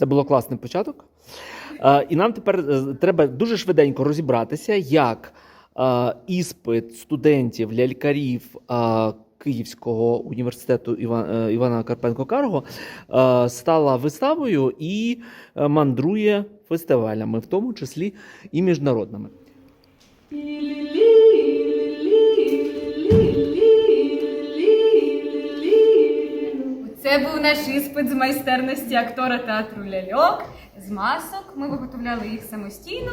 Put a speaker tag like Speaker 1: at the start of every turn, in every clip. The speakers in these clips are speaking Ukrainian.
Speaker 1: Це було класний початок. Е, І нам тепер е, треба дуже швиденько розібратися, як е, іспит студентів, лялькарів Київського університету Івана Карпенко Карго е, стала виставою і мандрує фестивалями, в тому числі і міжнародними.
Speaker 2: Це був наш іспит з майстерності актора театру Ляльок з масок. Ми виготовляли їх самостійно.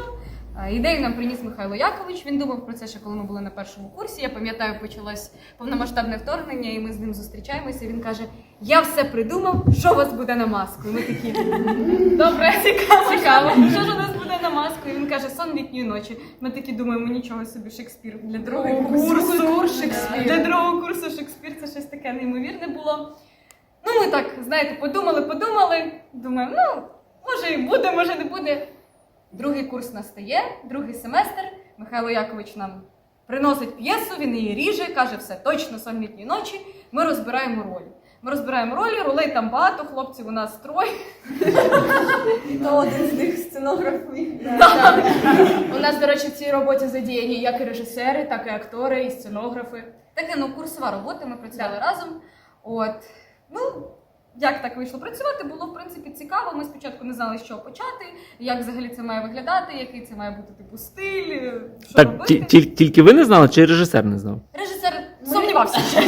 Speaker 2: Ідею нам приніс Михайло Якович. Він думав про це ще коли ми були на першому курсі. Я пам'ятаю, почалось повномасштабне вторгнення, і ми з ним зустрічаємося. Він каже: Я все придумав, що у вас буде на маску. І ми такі добре, цікаво, цікаво. Що ж у нас буде на маску? І він каже, сон літньої ночі. Ми такі думаємо, нічого собі Шекспір для другого курсу.
Speaker 3: курс Шекспір.
Speaker 2: Для другого курсу Шекспір це щось таке неймовірне було. Знаєте, подумали, подумали. Думаємо, ну, може і буде, може не буде. Другий курс настає, другий семестр. Михайло Якович нам приносить п'єсу, він її ріже, каже, все точно літньої ночі. Ми розбираємо ролі. Ми розбираємо ролі, ролей там багато, хлопців у нас троє.
Speaker 3: То один з них сценограф.
Speaker 4: У нас, до речі, в цій роботі задіяні як і режисери, так і актори, і сценографи.
Speaker 2: Таке ну, курсова робота, ми працювали разом. От, ну, як так вийшло працювати, було в принципі цікаво. Ми спочатку не знали, з чого почати, як взагалі це має виглядати, який це має бути типу стиль, що
Speaker 1: Так,
Speaker 2: робити.
Speaker 1: ті- ті- тільки ви не знали, чи режисер не знав?
Speaker 2: Режисер сумнівався.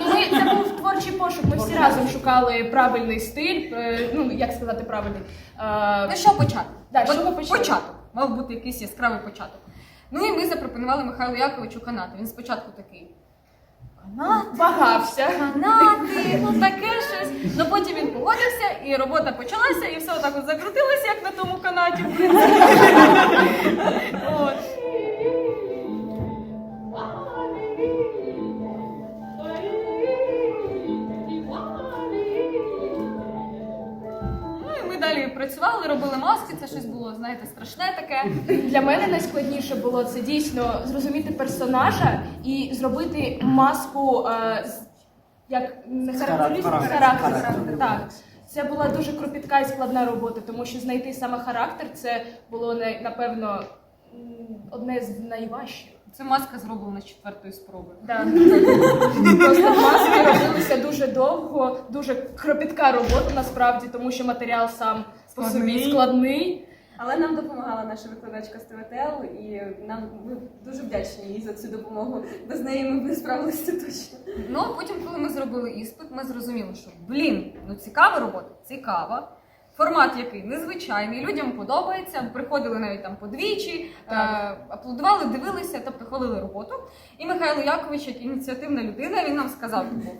Speaker 4: Ну, ми, це був творчий пошук. Ми всі разом шукали правильний стиль. е, Ну, як сказати правильний. Е,
Speaker 2: Ну що почати?
Speaker 4: Да, що почали?
Speaker 2: Початок. Мав бути якийсь яскравий початок. Ну і ми запропонували Михайлу Яковичу канати. Він спочатку такий. Канати,
Speaker 4: Вагався.
Speaker 2: Ну таке щось. Ну потім він погодився, і робота почалася, і все отак от закрутилося, як на тому канаті. Ну і ми далі працювали, робили маски. Це щось було, знаєте, страшне таке.
Speaker 4: Для мене найскладніше було це дійсно зрозуміти персонажа і зробити маску е, як не характеристик,
Speaker 5: характер.
Speaker 4: характер.
Speaker 5: Характер.
Speaker 4: Так. Це була дуже кропітка і складна робота, тому що знайти саме характер це було напевно одне з найважчих.
Speaker 2: Це маска зроблена з четвертої спроби.
Speaker 4: Да. Просто маски робилися дуже довго, дуже кропітка робота насправді, тому що матеріал сам по собі
Speaker 2: Складний.
Speaker 3: Але нам допомагала наша викладачка з ТВТЛ, і нам ми дуже вдячні їй за цю допомогу. Без неї ми б не справилися точно.
Speaker 2: Ну а потім, коли ми зробили іспит, ми зрозуміли, що блін, ну цікава робота, цікава. Формат який незвичайний, людям подобається. Приходили навіть там подвічі, е, аплодували, дивилися, тобто хвалили роботу. І Михайло Якович, як ініціативна людина, він нам сказав: типу,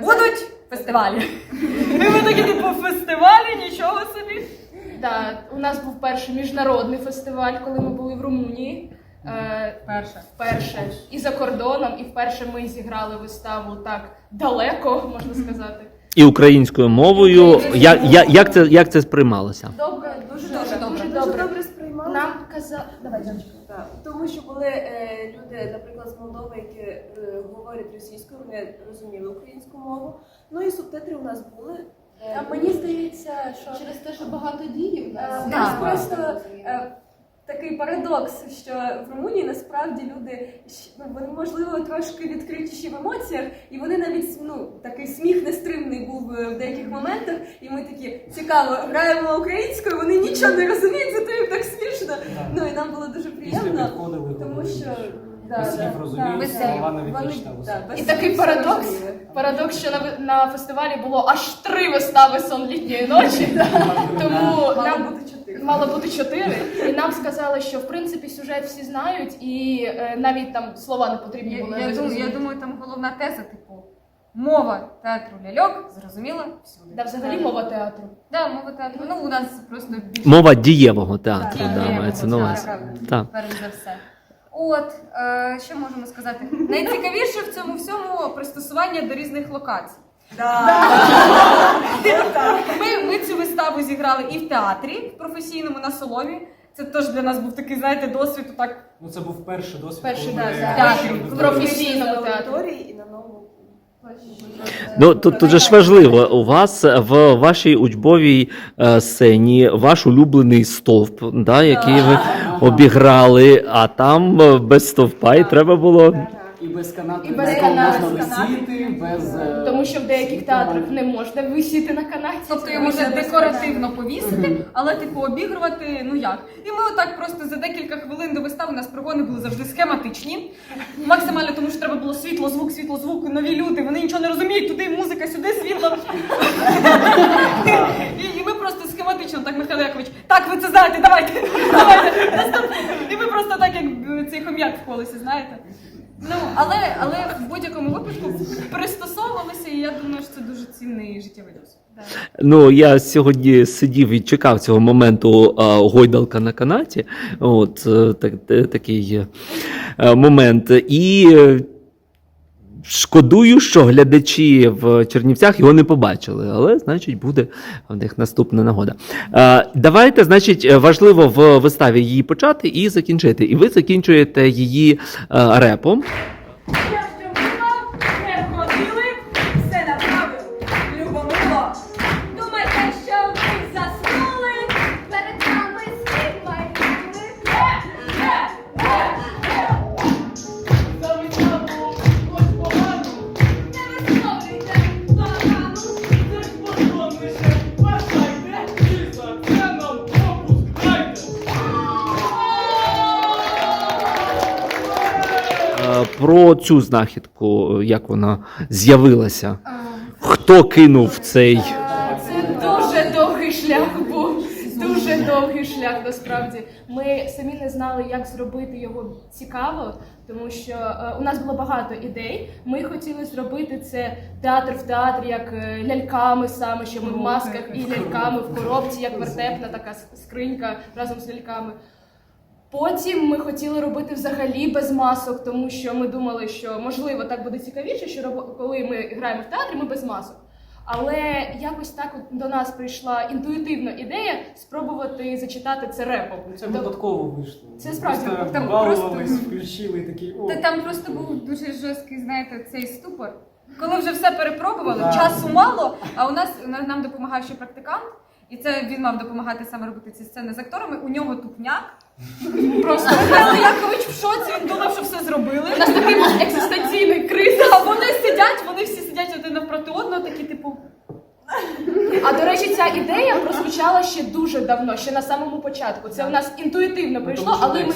Speaker 2: будуть фестивалі. І ми такі, типу, фестивалі, нічого собі.
Speaker 4: Да, у нас був перший міжнародний фестиваль, коли ми були в Румунії. Е,
Speaker 2: Перше.
Speaker 4: вперше і за кордоном, і вперше ми зіграли виставу так далеко, можна сказати.
Speaker 1: І українською мовою. Я, я, як, це, як це сприймалося?
Speaker 4: Добре, дуже
Speaker 2: Дуже
Speaker 4: добре. Дуже
Speaker 3: Дуже
Speaker 4: добре.
Speaker 3: добре сприймали.
Speaker 4: Нам казали. Давай, Жаночка.
Speaker 3: Так, тому що були е, люди, наприклад, з Молдови, які е, говорять російською, вони розуміли українську мову. Ну і субтитри у нас були. Е, мені здається, що
Speaker 6: Через те, що багато дії в
Speaker 3: Е,
Speaker 6: нас.
Speaker 3: У
Speaker 2: Так.
Speaker 3: просто е, такий парадокс, що в Румунії насправді люди щ- ну, вони можливо трошки відкритіші в емоціях, і вони навіть ну такий сміх нестримний був е, в деяких моментах. І ми такі цікаво граємо українською, вони нічого не розуміють, зато їм так смішно. Ну і нам було дуже
Speaker 5: Після
Speaker 3: приємно,
Speaker 5: підходили,
Speaker 3: тому
Speaker 5: говорили,
Speaker 3: що
Speaker 5: Без слів
Speaker 3: да,
Speaker 5: розуміють,
Speaker 3: да,
Speaker 2: слова
Speaker 3: да,
Speaker 5: не
Speaker 3: вони-
Speaker 5: відлічалися.
Speaker 4: І такий парадокс.
Speaker 3: розуміли.
Speaker 4: Парадокс, що на, на фестивалі було аж три вистави сон літньої ночі. Тому
Speaker 3: Мало
Speaker 4: нам
Speaker 3: бути чотири.
Speaker 4: мало бути чотири. І нам сказали, що в принципі сюжет всі знають, і е, навіть там слова не потрібні були.
Speaker 2: я, думаю, я думаю, там головна теза, типу, мова театру ляльок зрозуміла всюди.
Speaker 4: Да, взагалі мова театру.
Speaker 2: Да, мова театру. Ну, у нас просто більше
Speaker 1: Мова дієвого театру,
Speaker 2: Так,
Speaker 1: да,
Speaker 2: дієвого
Speaker 1: мається на увазі. Так.
Speaker 2: перш за все. От, е, що можемо сказати? Найцікавіше в цьому всьому пристосування до різних локацій. Ми, ми цю виставу зіграли і в театрі, професійному на соломі. Це теж для нас був такий, знаєте, досвід. Так
Speaker 5: Ну це був перший досвід.
Speaker 4: Перший,
Speaker 5: коли ми
Speaker 4: да. В професійному театрі.
Speaker 3: аудиторії і на новому.
Speaker 1: Ну тут дуже ж важливо. У вас в вашій учбовій е, сцені ваш улюблений стовп, да, який ви обіграли, а там е, без стовпа і треба було.
Speaker 5: Без канату,
Speaker 4: І без
Speaker 5: на якому
Speaker 4: канату,
Speaker 5: можна
Speaker 4: канату.
Speaker 5: висіти, без... е,
Speaker 4: Тому що в деяких театрах не можна висіти на канаті.
Speaker 2: Тобто його можна декоративно повісити, але типу обігрувати, ну як. І ми отак просто за декілька хвилин до вистави у нас прогони були завжди схематичні. Максимально тому що треба було світло, звук, світло, звук, нові люди. Вони нічого не розуміють, туди музика, сюди світло. І, і ми просто схематично, так, Михайло Якович, так, ви це знаєте, давайте, давайте. І ми просто так, як е, цей хом'як в колесі, знаєте. Ну, але, але в будь-якому випадку пристосовувалися, і я думаю, що це дуже цінний життєвий досвід.
Speaker 1: Ну я сьогодні сидів і чекав цього моменту а, гойдалка на канаті. От е, так, е, такий е, момент. І шкодую, що глядачі в Чернівцях його не побачили, але значить буде в них наступна нагода. Е, Давайте, значить, важливо в виставі її почати і закінчити. І ви закінчуєте її е, репом. Про цю знахідку, е, як вона з'явилася. Хто кинув цей?
Speaker 4: Це дуже довгий шлях був. Дуже довгий шлях насправді. Ми самі не знали, як зробити його цікаво, тому що е, у нас було багато ідей. Ми хотіли зробити це театр в театрі, як е, ляльками саме, що ми в масках і ляльками в коробці, як вертепна така скринька разом з ляльками. Потім ми хотіли робити взагалі без масок, тому що ми думали, що можливо так буде цікавіше, що робо- коли ми граємо в театрі, ми без масок. Але якось так от до нас прийшла інтуїтивна ідея спробувати зачитати це репом.
Speaker 5: Це
Speaker 4: Тобто-
Speaker 5: випадково вийшло.
Speaker 4: Це справді,
Speaker 5: Просто
Speaker 2: там
Speaker 5: балувались,
Speaker 2: просто-
Speaker 5: включили і такі, о,
Speaker 2: Та там просто був дуже жорсткий, знаєте, цей ступор. Коли вже все перепробували,
Speaker 5: Да.
Speaker 2: часу мало, а у нас на- нам допомагав ще практикант, і це він мав допомагати саме робити ці сцени з акторами. У нього тупняк. Просто Михайло Якович в шоці, він думав, що все зробили.
Speaker 4: У нас такий був екзистенційний криз.
Speaker 2: А вони сидять, вони всі сидять один навпроти одного, такі, типу.
Speaker 4: А до речі, ця ідея прозвучала ще дуже давно, ще на самому початку. Це у нас інтуїтивно
Speaker 5: ну,
Speaker 4: прийшло, але ми.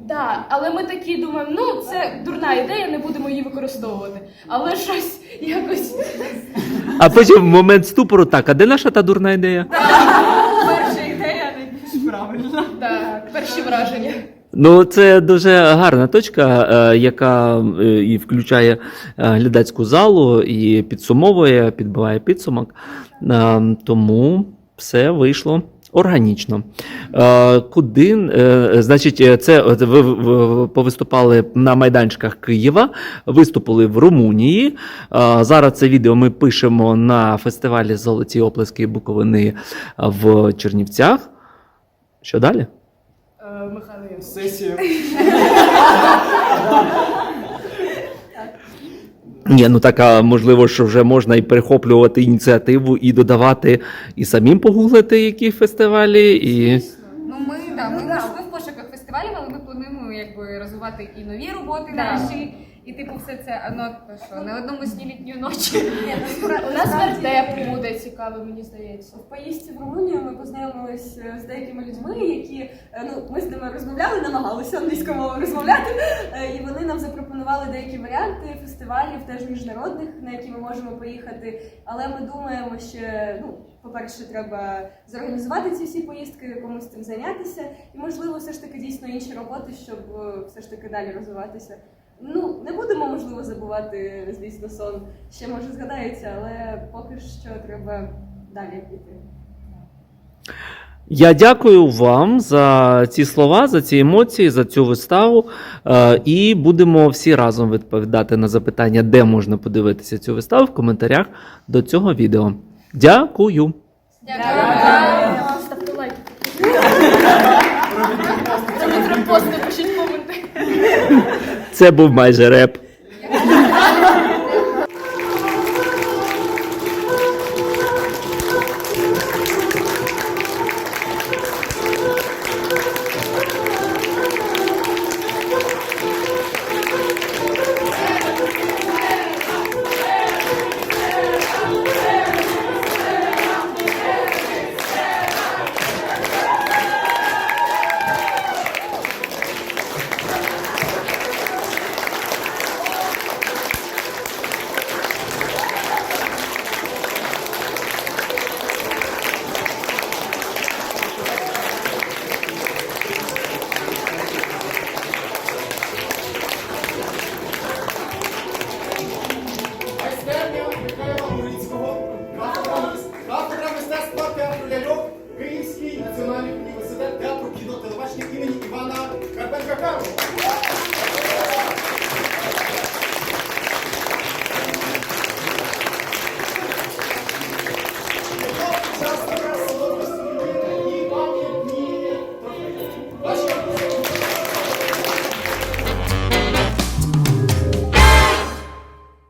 Speaker 4: Да, але ми такі думаємо, ну це дурна ідея, не будемо її використовувати. Але щось якось
Speaker 1: А потім в момент ступору так, а де наша та дурна ідея?
Speaker 4: перші враження.
Speaker 1: Ну, це дуже гарна точка, е, яка е, і включає е, глядацьку залу, і підсумовує, підбиває підсумок. Тому все вийшло. Органічно. Куди, значить, це ви ви повиступали на майданчиках Києва, виступили в Румунії. Зараз це відео ми пишемо на фестивалі Золоті оплески Буковини в Чернівцях. Що далі?
Speaker 4: Михайло Яковлевич.
Speaker 1: Ні, ну так, а можливо, що вже можна і перехоплювати ініціативу і додавати, і самим погуглити, які фестивалі, і.
Speaker 2: Ну ми да, ми, ми в пошуках фестивалів, але ми плануємо якби розвивати і нові роботи
Speaker 4: Да.
Speaker 2: наші, і типу все це ну, що не одному сні літньої ночі.
Speaker 4: У нас вертеп буде цікавий, мені здається.
Speaker 3: В поїздці в Румунію ми познайомились е, з деякими людьми, які е, ну ми з ними розмовляли, намагалися англійською мовою розмовляти, е, і вони нам запропонували деякі варіанти фестивалів, теж міжнародних, на які ми можемо поїхати. Але ми думаємо, що ну, по-перше, треба зорганізувати ці всі поїздки, комусь цим зайнятися, і можливо, все ж таки дійсно інші роботи, щоб все ж таки далі розвиватися. Ну, не будемо, можливо, забувати, звісно, сон. Ще може згадається, але поки що треба далі піти.
Speaker 1: Я дякую вам за ці слова, за ці емоції, за цю виставу. Е, І будемо всі разом відповідати на запитання, де можна подивитися цю виставу в коментарях до цього відео. Дякую.
Speaker 4: Ставте лайк. Робіть репости, пишіть коменти.
Speaker 1: Це був майже реп.
Speaker 6: Comanda, capitão, capitão!